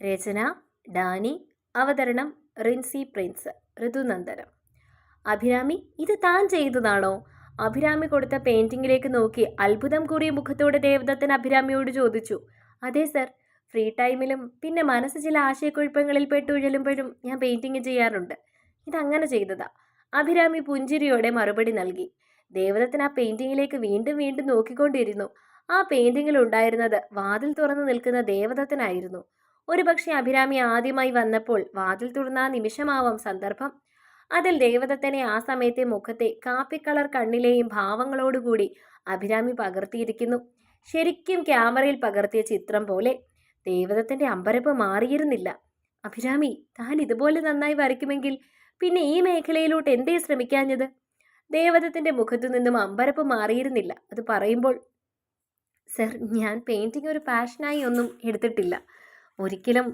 രചന Dani അവതരണം Rincy Prince ഋതുനന്ദനം. Abhirami ഇത് താൻ ചെയ്തതാണോ? അഭിരാമി കൊടുത്ത പെയിന്റിങ്ങിലേക്ക് നോക്കി അത്ഭുതം കൂറിയ മുഖത്തോടെ ദേവദത്തൻ അഭിരാമിയോട് ചോദിച്ചു. അതെ സർ ഫ്രീ ടൈമിലും പിന്നെ മനസ്സ് ചില ആശയക്കുഴപ്പങ്ങളിൽ പെട്ടുഴലുമ്പോഴും ഞാൻ പെയിന്റിങ് ചെയ്യാറുണ്ട്. ഇതങ്ങനെ ചെയ്തതാ. അഭിരാമി പുഞ്ചിരിയോടെ മറുപടി നൽകി. ദേവദത്തൻ ആ പെയിന്റിങ്ങിലേക്ക് വീണ്ടും വീണ്ടും നോക്കിക്കൊണ്ടിരുന്നു. ആ പെയിന്റിങ്ങിൽ ഉണ്ടായിരുന്നത് വാതിൽ തുറന്നു നിൽക്കുന്ന ദേവദത്തനായിരുന്നു. ഒരുപക്ഷെ അഭിരാമി ആദ്യമായി വന്നപ്പോൾ വാതിൽ തുറന്ന നിമിഷമാവാം സന്ദർഭം. അതിൽ ദേവദത്തനെ ആ സമയത്തെ മുഖത്തെ കാപ്പിക്കളർ കണ്ണിലെയും ഭാവങ്ങളോടുകൂടി അഭിരാമി പകർത്തിയിരിക്കുന്നു. ശരിക്കും ക്യാമറയിൽ പകർത്തിയ ചിത്രം പോലെ ദേവദത്തന്റെ അമ്പരപ്പ് മാറിയിരുന്നില്ല. അഭിരാമി താൻ ഇതുപോലെ നന്നായി വരയ്ക്കുമെങ്കിൽ പിന്നെ ഈ മേഖലയിലോട്ട് എന്തേ ശ്രമിക്കാഞ്ഞത്? ദേവദത്തിന്റെ മുഖത്തു നിന്നും അമ്പരപ്പ് മാറിയിരുന്നില്ല. അത് പറയുമ്പോൾ സർ ഞാൻ പെയിന്റിംഗ് ഒരു പാഷനായി ഒന്നും എടുത്തിട്ടില്ല. ഒരിക്കലും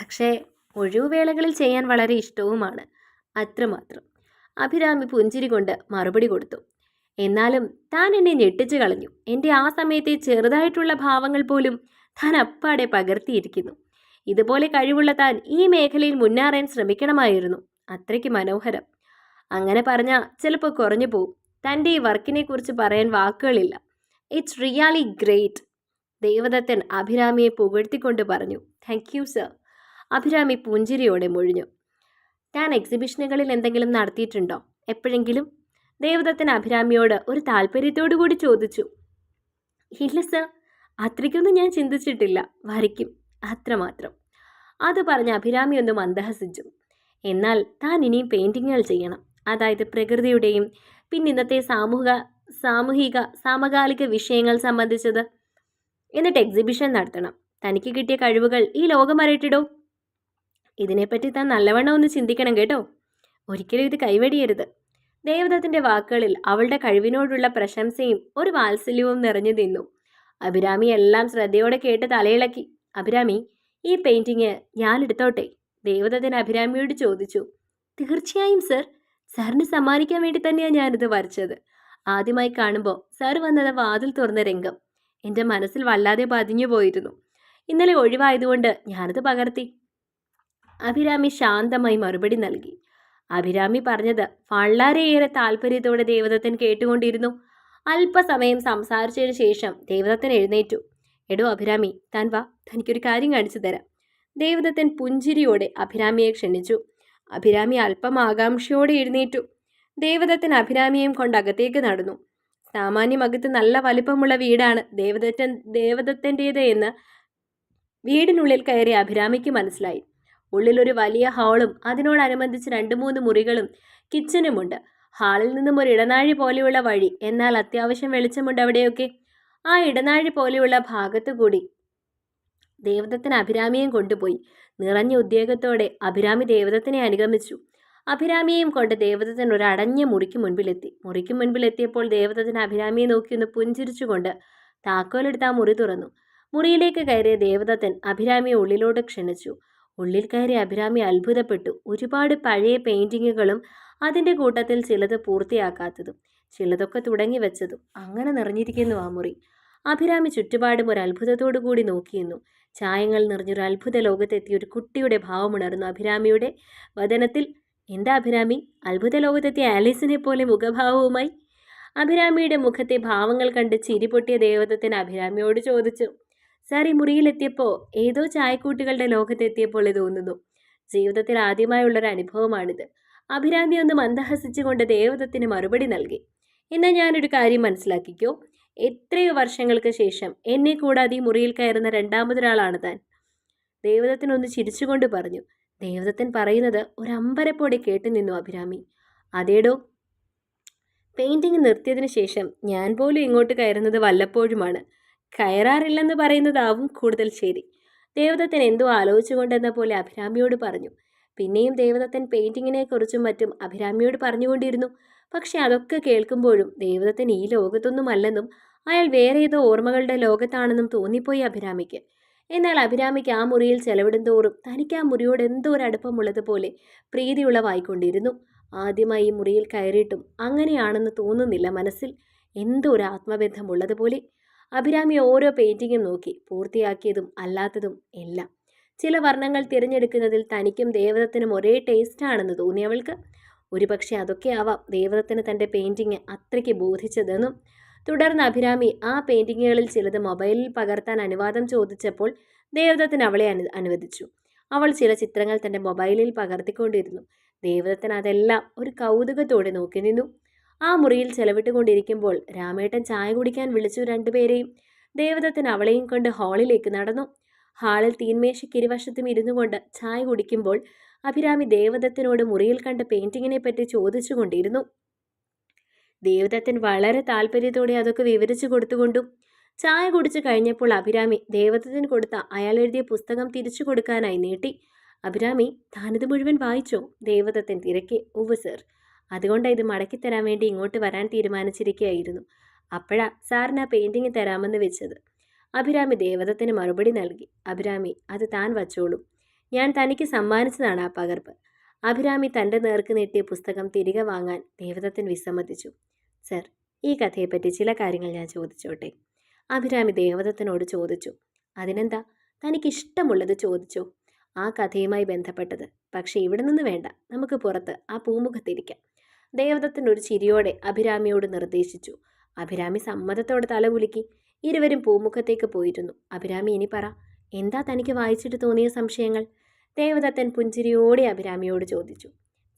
പക്ഷേ ഒഴിവുവേളകളിൽ ചെയ്യാൻ വളരെ ഇഷ്ടവുമാണ്. അത്രമാത്രം. അഭിരാമി പുഞ്ചിരി കൊണ്ട് മറുപടി കൊടുത്തു. എന്നാലും താൻ എന്നെ ഞെട്ടിച്ചു കളഞ്ഞു. എന്റെ ആ സമയത്തെ ചെറുതായിട്ടുള്ള ഭാവങ്ങൾ പോലും താൻ അപ്പാടെ പകർത്തിയിരിക്കുന്നു. ഇതുപോലെ കഴിവുള്ള താൻ ഈ മേഖലയിൽ മുന്നേറാൻ ശ്രമിക്കണമായിരുന്നു. അത്രയ്ക്ക് മനോഹരം. അങ്ങനെ പറഞ്ഞാൽ ചിലപ്പോൾ കുറഞ്ഞു പോവും. തന്റെ ഈ വർക്കിനെ കുറിച്ച് പറയാൻ വാക്കുകളില്ല. ഇറ്റ്സ് റിയാലി ഗ്രേറ്റ് ദേവദത്തൻ അഭിരാമിയെ പുകഴ്ത്തിക്കൊണ്ട് പറഞ്ഞു താങ്ക് യു സർ അഭിരാമി പുഞ്ചിരിയോടെ മൊഴിഞ്ഞു താൻ എക്സിബിഷനുകളിൽ എന്തെങ്കിലും നടത്തിയിട്ടുണ്ടോ? എപ്പോഴെങ്കിലും? ദേവദത്തൻ അഭിരാമിയോട് ഒരു താല്പര്യത്തോടു കൂടി ചോദിച്ചു ഇല്ല സർ അത്രയ്ക്കൊന്നും ഞാൻ ചിന്തിച്ചിട്ടില്ല. വരയ്ക്കും. അത്രമാത്രം. അത് പറഞ്ഞ് അഭിരാമി ഒന്ന് മന്ദഹസിച്ചു എന്നാൽ താൻ ഇനിയും പെയിന്റിങ്ങുകൾ ചെയ്യണം. അതായത് പ്രകൃതിയുടെയും പിന്നെ ഇന്നത്തെ സാമൂഹിക സാമൂഹിക സമകാലിക വിഷയങ്ങൾ സംബന്ധിച്ചത് എന്നിട്ട് എക്സിബിഷൻ നടത്തണം. തനിക്ക് കിട്ടിയ കഴിവുകൾ ഈ ലോകം അറിയിട്ടിടോ. ഇതിനെപ്പറ്റി താൻ നല്ലവണ്ണം ഒന്ന് ചിന്തിക്കണം കേട്ടോ. ഒരിക്കലും ഇത് കൈവടിയരുത്. ദേവദത്തിന്റെ വാക്കുകളിൽ അവളുടെ കഴിവിനോടുള്ള പ്രശംസയും ഒരു വാത്സല്യവും നിറഞ്ഞു നിന്നു. അഭിരാമി എല്ലാം ശ്രദ്ധയോടെ കേട്ട് തലയിളക്കി. അഭിരാമി ഈ പെയിന്റിങ് ഞാൻ എടുത്തോട്ടെ. ദേവദത്തൻ അഭിരാമിയോട് ചോദിച്ചു. തീർച്ചയായും സർ സാറിന് സമ്മാനിക്കാൻ വേണ്ടി തന്നെയാണ് ഞാനിത് വരച്ചത്. ആദ്യമായി കാണുമ്പോൾ സാർ വന്നത് വാതിൽ തുറന്ന രംഗം. എന്റെ മനസ്സിൽ വല്ലാതെ പതിഞ്ഞു പോയിരുന്നു. ഇന്നലെ ഒഴിവായതുകൊണ്ട് ഞാനത് പകർത്തി. അഭിരാമി ശാന്തമായി മറുപടി നൽകി. അഭിരാമി പറഞ്ഞത് വളരെയേറെ താല്പര്യത്തോടെ ദേവദത്തൻ കേട്ടുകൊണ്ടിരുന്നു. അല്പസമയം സംസാരിച്ചതിന് ശേഷം ദേവദത്തൻ എഴുന്നേറ്റു. എടോ അഭിരാമി താൻ വാ തനിക്കൊരു കാര്യം കാണിച്ചു തരാം. ദേവദത്തൻ പുഞ്ചിരിയോടെ അഭിരാമിയെ ക്ഷണിച്ചു. അഭിരാമി അല്പം ആകാംക്ഷയോടെ എഴുന്നേറ്റു. ദേവദത്തൻ അഭിരാമിയെയും കൊണ്ട് അകത്തേക്ക് നടന്നു. സാമാന്യമകത്ത് നല്ല വലിപ്പമുള്ള വീടാണ്. ദേവദത്തൻ ദേവദത്തന്റേത് എന്ന് വീടിനുള്ളിൽ കയറി അഭിരാമിക്ക് മനസ്സിലായി. ഉള്ളിലൊരു വലിയ ഹാളും അതിനോടനുബന്ധിച്ച് രണ്ട് മൂന്ന് മുറികളും കിച്ചനുമുണ്ട് ഹാളിൽ നിന്നും ഒരു ഇടനാഴി പോലെയുള്ള വഴി. എന്നാൽ അത്യാവശ്യം വെളിച്ചമുണ്ട് അവിടെയൊക്കെ. ആ ഇടനാഴി പോലെയുള്ള ഭാഗത്തു കൂടി ദേവദത്തൻ അഭിരാമിയും കൊണ്ടുപോയി. നിറഞ്ഞ ഉദ്യോഗത്തോടെ അഭിരാമി ദേവദത്തിനെ അനുഗമിച്ചു. അഭിരാമിയെയും കൊണ്ട് ദേവദത്തൻ ഒരു അടഞ്ഞ മുറിക്ക് മുൻപിലെത്തി. മുറിക്ക് മുൻപിലെത്തിയപ്പോൾ ദേവദത്തൻ അഭിരാമിയെ നോക്കി ഒന്ന് പുഞ്ചിരിച്ചുകൊണ്ട് താക്കോലെടുത്ത് ആ മുറി തുറന്നു. മുറിയിലേക്ക് കയറിയ ദേവദത്തൻ അഭിരാമിയെ ഉള്ളിലോട്ട് ക്ഷണിച്ചു. ഉള്ളിൽ കയറി അഭിരാമി അത്ഭുതപ്പെട്ടു. ഒരുപാട് പഴയ പെയിന്റിങ്ങുകളും അതിന്റെ കൂട്ടത്തിൽ ചിലത് പൂർത്തിയാക്കാത്തതും ചിലതൊക്കെ തുടങ്ങി വെച്ചതും അങ്ങനെ നിറഞ്ഞിരിക്കുന്നു ആ മുറി. അഭിരാമി ചുറ്റുപാടും ഒരു അത്ഭുതത്തോടു കൂടി നോക്കിയിരുന്നു. ചായങ്ങൾ നിറഞ്ഞൊരു അത്ഭുത ലോകത്തെത്തിയ ഒരു കുട്ടിയുടെ ഭാവമുണർന്നു അഭിരാമിയുടെ വദനത്തിൽ എന്താ അഭിരാമി? അത്ഭുത ലോകത്തെത്തിയ ആലീസിനെ പോലെ മുഖഭാവവുമായി? അഭിരാമിയുടെ മുഖത്തെ ഭാവങ്ങൾ കണ്ട് ചിരി പൊട്ടിയ ദേവതത്തിന് അഭിരാമിയോട് ചോദിച്ചു സാർ ഈ മുറിയിലെത്തിയപ്പോൾ ഏതോ ചായക്കൂട്ടുകളുടെ ലോകത്തെത്തിയപ്പോൾ തോന്നുന്നു. ജീവിതത്തിൽ ആദ്യമായുള്ളൊരു അനുഭവമാണിത്. അഭിരാമി ഒന്ന് മന്ദഹസിച്ചുകൊണ്ട് ദേവതത്തിന് മറുപടി നൽകി. എന്നാൽ ഞാനൊരു കാര്യം മനസ്സിലാക്കിക്കോ. എത്രയോ വർഷങ്ങൾക്ക് ശേഷം എന്നെ കൂടാതെ ഈ മുറിയിൽ കയറുന്ന രണ്ടാമതൊരാളാണ് താൻ. ദേവതത്തിനൊന്ന് ചിരിച്ചുകൊണ്ട് പറഞ്ഞു ദേവദത്തൻ പറയുന്നത് ഒരു അമ്പരപ്പോടെ കേട്ടു നിന്നു അഭിരാമി. അതേടോ? പെയിന്റിങ് നിർത്തിയതിനു ശേഷം ഞാൻ പോലും ഇങ്ങോട്ട് കയറുന്നത് വല്ലപ്പോഴുമാണ്. കയറാറില്ലെന്ന് പറയുന്നതാവും കൂടുതൽ ശരി. ദേവദത്തൻ എന്തോ ആലോചിച്ചുകൊണ്ടെന്ന പോലെ അഭിരാമിയോട് പറഞ്ഞു. പിന്നെയും ദേവദത്തൻ പെയിന്റിങ്ങിനെ കുറിച്ചും മറ്റും അഭിരാമിയോട് പറഞ്ഞുകൊണ്ടിരുന്നു. പക്ഷെ അതൊക്കെ കേൾക്കുമ്പോഴും ദേവദത്തൻ ഈ ലോകത്തൊന്നുമല്ലെന്നും അയാൾ വേറെ ഏതോ ഓർമ്മകളുടെ ലോകത്താണെന്നും തോന്നിപ്പോയി അഭിരാമിക്ക്. എന്നാൽ അഭിരാമിക്ക് ആ മുറിയിൽ ചെലവിടും തോറും തനിക്ക് ആ മുറിയോട് എന്തോ ഒരു അടുപ്പമുള്ളതുപോലെ പ്രീതിയുള്ളവായിക്കൊണ്ടിരുന്നു ആദ്യമായി ഈ മുറിയിൽ കയറിയിട്ടും അങ്ങനെയാണെന്ന് തോന്നുന്നില്ല മനസ്സിൽ. എന്തോ ഒരു ആത്മബന്ധമുള്ളതുപോലെ അഭിരാമി ഓരോ പെയിന്റിങ്ങും നോക്കി പൂർത്തിയാക്കിയതും അല്ലാത്തതും എല്ലാം. ചില വർണങ്ങൾ തിരഞ്ഞെടുക്കുന്നതിൽ തനിക്കും ദേവതത്തിനും ഒരേ ടേസ്റ്റാണെന്ന് തോന്നിയവൾക്ക് ഒരുപക്ഷെ അതൊക്കെ ആവാം ദേവതത്തിന് തന്റെ പെയിന്റിങ് അത്രയ്ക്ക് ബോധിച്ചതെന്നും തുടർന്ന് അഭിരാമി ആ പെയിന്റിങ്ങുകളിൽ ചിലത് മൊബൈലിൽ പകർത്താൻ അനുവാദം ചോദിച്ചപ്പോൾ ദേവദത്തിന് അവളെ അനു അനുവദിച്ചു. അവൾ ചില ചിത്രങ്ങൾ തന്റെ മൊബൈലിൽ പകർത്തിക്കൊണ്ടിരുന്നു. ദേവദത്തൻ അതെല്ലാം ഒരു കൗതുകത്തോടെ നോക്കി നിന്നു. ആ മുറിയിൽ ചെലവിട്ടുകൊണ്ടിരിക്കുമ്പോൾ രാമേട്ടൻ ചായ കുടിക്കാൻ വിളിച്ചു രണ്ടുപേരെയും. ദേവദത്തൻ അവളെയും കൊണ്ട് ഹാളിലേക്ക് നടന്നു. ഹാളിൽ തീന്മേശയ്ക്ക് ഇരുവശത്തും ഇരുന്നു കൊണ്ട് ചായ കുടിക്കുമ്പോൾ അഭിരാമി ദേവദത്തിനോട് മുറിയിൽ കണ്ട പെയിന്റിങ്ങിനെ പറ്റി ചോദിച്ചുകൊണ്ടിരുന്നു. ദേവദത്തൻ വളരെ താല്പര്യത്തോടെ അതൊക്കെ വിവരിച്ചു കൊടുത്തുകൊണ്ടും ചായ കുടിച്ചു കഴിഞ്ഞപ്പോൾ അഭിരാമി ദേവദത്തൻ കൊടുത്ത അയാൾ എഴുതിയ പുസ്തകം തിരിച്ചു കൊടുക്കാനായി നീട്ടി. അഭിരാമി താനിത് മുഴുവൻ വായിച്ചോ? ദേവദത്തൻ തിരക്കി. ഉവ് സർ. അതുകൊണ്ട് ഇത് മടക്കിത്തരാൻ വേണ്ടി ഇങ്ങോട്ട് വരാൻ തീരുമാനിച്ചിരിക്കുകയായിരുന്നു അപ്പോഴാ സാറിന് ആ പെയിന്റിങ് തരാമെന്ന് വെച്ചത്. അഭിരാമി ദേവദത്തിന് മറുപടി നൽകി. അഭിരാമി അത് താൻ വച്ചോളൂ. ഞാൻ തനിക്ക് സമ്മാനിച്ചതാണ് ആ പകർപ്പ്. അഭിരാമി തന്റെ നേർക്ക് നീട്ടിയ പുസ്തകം തിരികെ വാങ്ങാൻ ദേവദത്തൻ വിസമ്മതിച്ചു. സർ ഈ കഥയെപ്പറ്റി ചില കാര്യങ്ങൾ ഞാൻ ചോദിച്ചോട്ടെ? അഭിരാമി ദേവദത്തനോട് ചോദിച്ചു. അതിനെന്താ? തനിക്കിഷ്ടമുള്ളത് ചോദിച്ചോ. ആ കഥയുമായി ബന്ധപ്പെട്ടത്. പക്ഷേ ഇവിടെ നിന്ന് വേണ്ട. നമുക്ക് പുറത്ത് ആ പൂമുഖത്തിരിക്കാം. ദേവദത്തൻ ഒരു ചിരിയോടെ അഭിരാമിയോട് നിർദ്ദേശിച്ചു. അഭിരാമി സമ്മതത്തോടെ തലകുലുക്കി ഇരുവരും പൂമുഖത്തേക്ക് പോയിരുന്നു. അഭിരാമി ഇനി പറ. എന്താ തനിക്ക് വായിച്ചിട്ട് തോന്നിയ സംശയങ്ങൾ? ദേവദത്തൻ പുഞ്ചിരിയോടെ അഭിരാമിയോട് ചോദിച്ചു.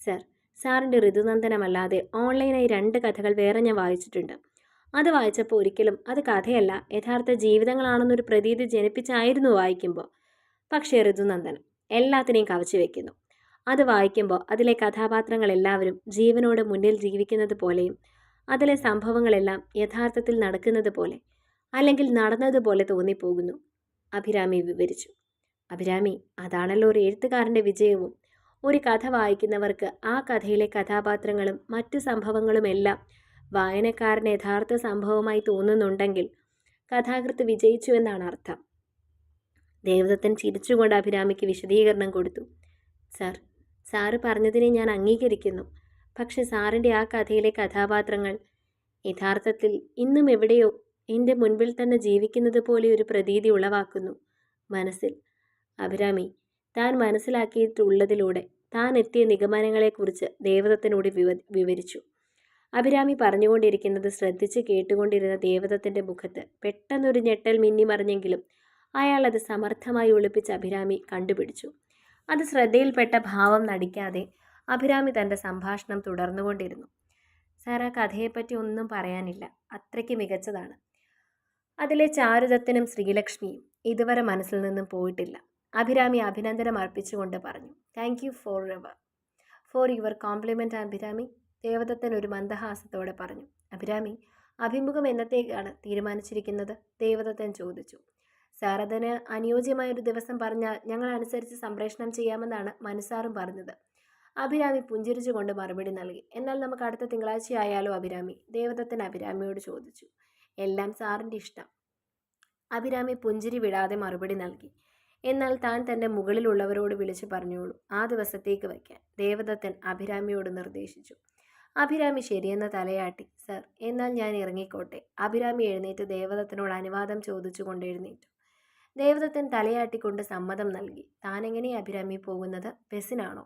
സർ സാറിന്റെ ഋതുനന്ദനമല്ലാതെ ഓൺലൈനായി രണ്ട് കഥകൾ വേറെ ഞാൻ വായിച്ചിട്ടുണ്ട്. അത് വായിച്ചപ്പോൾ ഒരിക്കലും അത് കഥയല്ല യഥാർത്ഥ ജീവിതങ്ങളാണെന്നൊരു പ്രതീതി ജനിപ്പിച്ചായിരുന്നു വായിക്കുമ്പോൾ. പക്ഷേ ഋതുനന്ദനം എല്ലാത്തിനെയും കവച്ചു വെക്കുന്നു. അത് വായിക്കുമ്പോൾ അതിലെ കഥാപാത്രങ്ങൾ എല്ലാവരും ജീവനോട് മുന്നിൽ ജീവിക്കുന്നത് പോലെയും അതിലെ സംഭവങ്ങളെല്ലാം യഥാർത്ഥത്തിൽ നടക്കുന്നത് പോലെ അല്ലെങ്കിൽ നടന്നതുപോലെ തോന്നിപ്പോകുന്നു അഭിരാമി വിവരിച്ചു. അഭിരാമി അതാണല്ലോ ഒരു എഴുത്തുകാരന്റെ വിജയവും. ഒരു കഥ വായിക്കുന്നവർക്ക് ആ കഥയിലെ കഥാപാത്രങ്ങളും മറ്റു സംഭവങ്ങളുമെല്ലാം വായനക്കാരന് യഥാർത്ഥ സംഭവമായി തോന്നുന്നുണ്ടെങ്കിൽ കഥാകൃത്ത് വിജയിച്ചു എന്നാണ് അർത്ഥം. ദേവദത്തൻ ചിരിച്ചുകൊണ്ട് അഭിരാമിക്ക് വിശദീകരണം കൊടുത്തു. സാർ സാറ് പറഞ്ഞതിനെ ഞാൻ അംഗീകരിക്കുന്നു. പക്ഷെ സാറിന്റെ ആ കഥയിലെ കഥാപാത്രങ്ങൾ യഥാർത്ഥത്തിൽ ഇന്നും എവിടെയോ എന്റെ മുൻപിൽ തന്നെ ജീവിക്കുന്നത് പോലെ ഒരു പ്രതീതി ഉളവാക്കുന്നു. മനസ്സിൽ അഭിരാമി താൻ മനസ്സിലാക്കിയിട്ടുള്ളതിലൂടെ താൻ എത്തിയ നിഗമനങ്ങളെക്കുറിച്ച് ദേവതത്തിനോട് വിവ വിവരിച്ചു. അഭിരാമി പറഞ്ഞുകൊണ്ടിരിക്കുന്നത് ശ്രദ്ധിച്ച് കേട്ടുകൊണ്ടിരുന്ന ദേവതത്തിന്റെ മുഖത്ത് പെട്ടെന്നൊരു ഞെട്ടൽ മിന്നിമറിഞ്ഞെങ്കിലും അയാൾ അത് സമർത്ഥമായി ഒളിപ്പിച്ച് അഭിരാമി കണ്ടുപിടിച്ചു. അത് ശ്രദ്ധയിൽപ്പെട്ട ഭാവം നടിക്കാതെ അഭിരാമി തന്റെ സംഭാഷണം തുടർന്നുകൊണ്ടിരുന്നു. സാർ ആ കഥയെപ്പറ്റി ഒന്നും പറയാനില്ല. അത്രയ്ക്ക് മികച്ചതാണ്. അതിലെ ചാരുദത്തനും ശ്രീലക്ഷ്മിയും ഇതുവരെ മനസ്സിൽ നിന്നും പോയിട്ടില്ല. അഭിരാമി അഭിനന്ദനം അർപ്പിച്ചുകൊണ്ട് പറഞ്ഞു. Thank you for ever for your compliment Abhirami Devadathan ഒരു മന്ദഹാസത്തോടെ പറഞ്ഞു. അഭിരാമി അഭിമുഖം എന്നത്തേക്കാണ് തീരുമാനിച്ചിരിക്കുന്നത്? ദേവദത്തൻ ചോദിച്ചു. അതിന് അനുയോജ്യമായ ഒരു ദിവസം പറഞ്ഞാൽ ഞങ്ങൾ അനുസരിച്ച് സംപ്രേഷണം ചെയ്യാമെന്നാണ് മനസ്സാറും പറഞ്ഞത്. അഭിരാമി പുഞ്ചിരിച്ചുകൊണ്ട് മറുപടി നൽകി. എന്നാൽ നമുക്ക് അടുത്ത തിങ്കളാഴ്ച ആയാലോ അഭിരാമി? ദേവദത്തൻ അഭിരാമിയോട് ചോദിച്ചു. എല്ലാം സാറിന്റെ ഇഷ്ടം. അഭിരാമി പുഞ്ചിരി വിടാതെ മറുപടി നൽകി. എന്നാൽ താൻ തന്റെ മുകളിലുള്ളവരോട് വിളിച്ചു പറഞ്ഞോളൂ. ആ ദിവസത്തേക്ക് വയ്ക്കാൻ ദേവദത്തൻ അഭിരാമിയോട് നിർദ്ദേശിച്ചു. അഭിരാമി ശരിയെന്ന തലയാട്ടി. സർ എന്നാൽ ഞാൻ ഇറങ്ങിക്കോട്ടെ. അഭിരാമി എഴുന്നേറ്റ് ദേവദത്തനോട് അനുവാദം ചോദിച്ചുകൊണ്ട് എഴുന്നേറ്റു. ദേവദത്തൻ തലയാട്ടിക്കൊണ്ട് സമ്മതം നൽകി. താനെങ്ങനെ അഭിരാമി പോകുന്നത്? ബസ്സിനാണോ?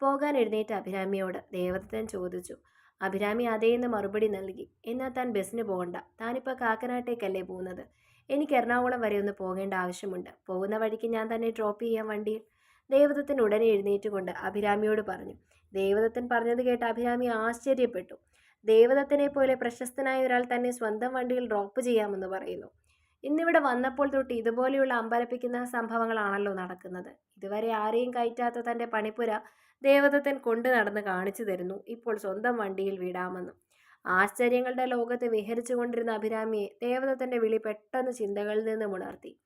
പോകാൻ എഴുന്നേറ്റ അഭിരാമിയോട് ദേവദത്തൻ ചോദിച്ചു. അഭിരാമി അതേന്ന് മറുപടി നൽകി. എന്നാൽ താൻ ബസ്സിന് പോകണ്ട. താനിപ്പോൾ കാക്കനാട്ടേക്കല്ലേ പോകുന്നത്? എനിക്ക് എറണാകുളം വരെ ഒന്ന് പോകേണ്ട ആവശ്യമുണ്ട്. പോകുന്ന വഴിക്ക് ഞാൻ തന്നെ ഡ്രോപ്പ് ചെയ്യാൻ വണ്ടിയിൽ. ദേവദത്തിന് ഉടനെ എഴുന്നേറ്റുകൊണ്ട് അഭിരാമിയോട് പറഞ്ഞു. ദേവദത്തൻ പറഞ്ഞത് കേട്ട് അഭിരാമി ആശ്ചര്യപ്പെട്ടു. ദേവദത്തനെ പോലെ പ്രശസ്തനായ ഒരാൾ തന്നെ സ്വന്തം വണ്ടിയിൽ ഡ്രോപ്പ് ചെയ്യാമെന്ന് പറയുന്നു. ഇന്നിവിടെ വന്നപ്പോൾ തൊട്ട് ഇതുപോലെയുള്ള അമ്പരപ്പിക്കുന്ന സംഭവങ്ങളാണല്ലോ നടക്കുന്നത്. ഇതുവരെ ആരെയും കയറ്റാത്ത തന്റെ പണിപ്പുര ദേവദത്തൻ കൊണ്ടു നടന്ന് കാണിച്ചു തരുന്നു. ഇപ്പോൾ സ്വന്തം വണ്ടിയിൽ വിടാമെന്നും. ആശ്ചര്യങ്ങളുടെ ലോകത്ത് വിഹരിച്ചു കൊണ്ടിരുന്ന അഭിരാമിയെ ദേവദത്തന്റെ വിളി പെട്ടെന്ന് ചിന്തകളിൽ നിന്ന് ഉണർത്തി.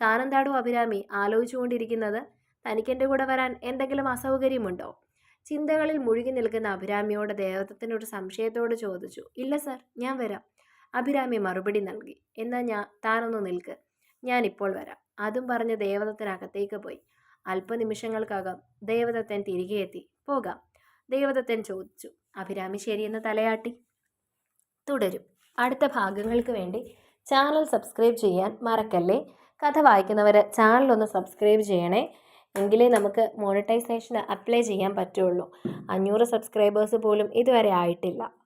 താനെന്താടോ അഭിരാമി? ആലോചിച്ചുകൊണ്ടിരിക്കുന്നത് തനിക്കെന്റെ കൂടെ വരാൻ എന്തെങ്കിലും അസൗകര്യമുണ്ടോ? ചിന്തകളിൽ മുഴുകി നിൽക്കുന്ന അഭിരാമിയോട് ദേവദത്തനൊരു സംശയത്തോട് ചോദിച്ചു. ഇല്ല സർ ഞാൻ വരാം. അഭിരാമി മറുപടി നൽകി. എന്നാൽ ഞാൻ താനൊന്ന് നിൽക്ക്. ഞാൻ ഇപ്പോൾ വരാം. അതും പറഞ്ഞ് ദേവതത്തിനകത്തേക്ക് പോയി. അല്പനിമിഷങ്ങൾക്കകം ദേവദത്തൻ തിരികെ എത്തി. പോകാം. ദേവദത്തൻ ചോദിച്ചു. അഭിരാമി ശരിയെന്ന് തലയാട്ടി. തുടരും. അടുത്ത ഭാഗങ്ങൾക്ക് വേണ്ടി ചാനൽ സബ്സ്ക്രൈബ് ചെയ്യാൻ മറക്കല്ലേ? കഥ വായിക്കുന്നവർ ചാനലൊന്ന് സബ്സ്ക്രൈബ് ചെയ്യണേ. എങ്കിലേ നമുക്ക് മോണിറ്റൈസേഷന് അപ്ലൈ ചെയ്യാൻ പറ്റുള്ളൂ. അഞ്ഞൂറ് സബ്സ്ക്രൈബേഴ്സ് പോലും ഇതുവരെ ആയിട്ടില്ല.